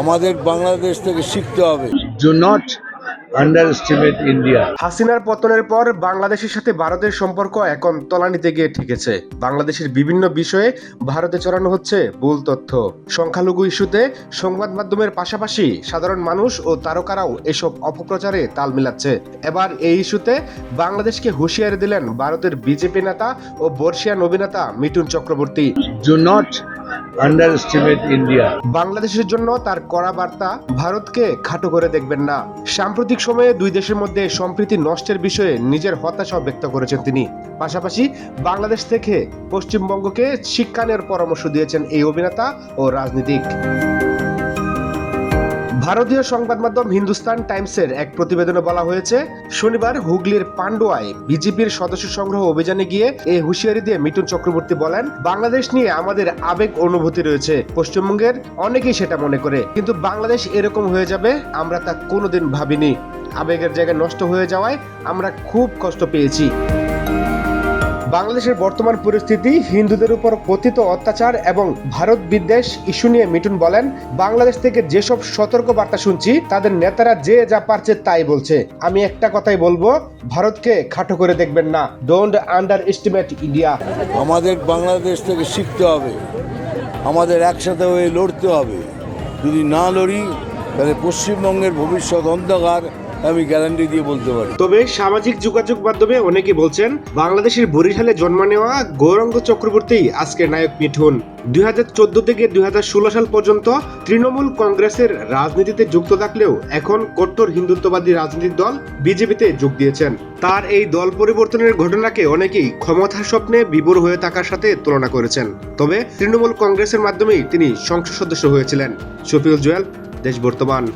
আমাদের বাংলাদেশ থেকে শিখতে হবে। Do not underestimate India. হাসিনার পতনের পর বাংলাদেশের সাথে ভারতের সম্পর্ক এখন তলানিতে গিয়ে ঠেকেছে। বাংলাদেশের বিভিন্ন বিষয়ে ভারতে চড়ানো হচ্ছে ভুল তথ্য। সংখ্যালঘু ইস্যুতে সংবাদ মাধ্যমের পাশাপাশি সাধারণ মানুষ ও তারকারাও এসব অপপ্রচারে তাল মিলাচ্ছে। এবার এই ইস্যুতে বাংলাদেশকে হুঁশিয়ারি দিলেন ভারতের বিজেপি নেতা ও বর্ষিয়ান অভিনেতা মিঠুন চক্রবর্তী। Do not বাংলাদেশের জন্য তার কড়া বার্তা, ভারতকে খাটো করে দেখবেন না। সাম্প্রতিক সময়ে দুই দেশের মধ্যে সম্প্রীতি নষ্টের বিষয়ে নিজের হতাশা ব্যক্ত করেছেন তিনি। পাশাপাশি বাংলাদেশ থেকে পশ্চিমবঙ্গকে শিক্ষা নেওয়ার পরামর্শ দিয়েছেন এই অভিনেতা ও রাজনীতিক। ভারতীয় সংবাদ মাধ্যম হিন্দুস্তান টাইমসের এক প্রতিবেদনে বলা হয়েছে, শনিবার হুগলির পান্ডুয়ায় বিজেপির সদস্য সংগ্রহ অভিযানে গিয়ে এই হুঁশিয়ারি দিয়ে মিঠুন চক্রবর্তী বলেন, বাংলাদেশ নিয়ে আমাদের আবেগ অনুভূতি রয়েছে। পশ্চিমবঙ্গের অনেকেই সেটা মনে করে, কিন্তু বাংলাদেশ এরকম হয়ে যাবে, আমরা তা কোনোদিন ভাবিনি। আবেগের জায়গায় নষ্ট হয়ে যাওয়ায় আমরা খুব কষ্ট পেয়েছি। বাংলাদেশের বর্তমান পরিস্থিতি, হিন্দুদের উপর কথিত অত্যাচার এবং ভারত বিদ্বেষ ইস্যু নিয়ে মিঠুন বলেন, বাংলাদেশ থেকে যেসব সতর্ক বার্তা শুনছি, তাদের নেতারা যে যা পারছে তাই বলছে। আমি একটা কথাই বলব, ভারতকে খাটো করে দেখবেন না। ডোন্ট আন্ডার এস্টিমেট ইন্ডিয়া আমাদের বাংলাদেশ থেকে শিখতে হবে। আমাদের একসাথে হয়ে লড়তে হবে। যদি না লড়ি, তাহলে পশ্চিমবঙ্গের ভবিষ্যৎ অন্ধকার। আমি গ্যারান্টি দিয়ে বলতে পারি। তবে সামাজিক যোগাযোগ মাধ্যমে অনেকে বলছেন, বাংলাদেশের বরিশালে জন্ম নেওয়া গৌরাঙ্গ চক্রবর্তী আজকের নায়ক মিঠুন। দুই থেকে দুই ষোলো সাল পর্যন্ত তৃণমূল কংগ্রেসের রাজনীতিতে যুক্ত থাকলেও এখন কট্টর হিন্দুত্ববাদী রাজনৈতিক দল বিজেপিতে যোগ দিয়েছেন। তার এই দল পরিবর্তনের ঘটনাকে অনেকেই ক্ষমতার স্বপ্নে বিভোর হয়ে থাকার সাথে তুলনা করেছেন। তবে তৃণমূল কংগ্রেসের মাধ্যমেই তিনি সংসদ সদস্য হয়েছিলেন। শফিউল জুয়েল, দেশ বর্তমান।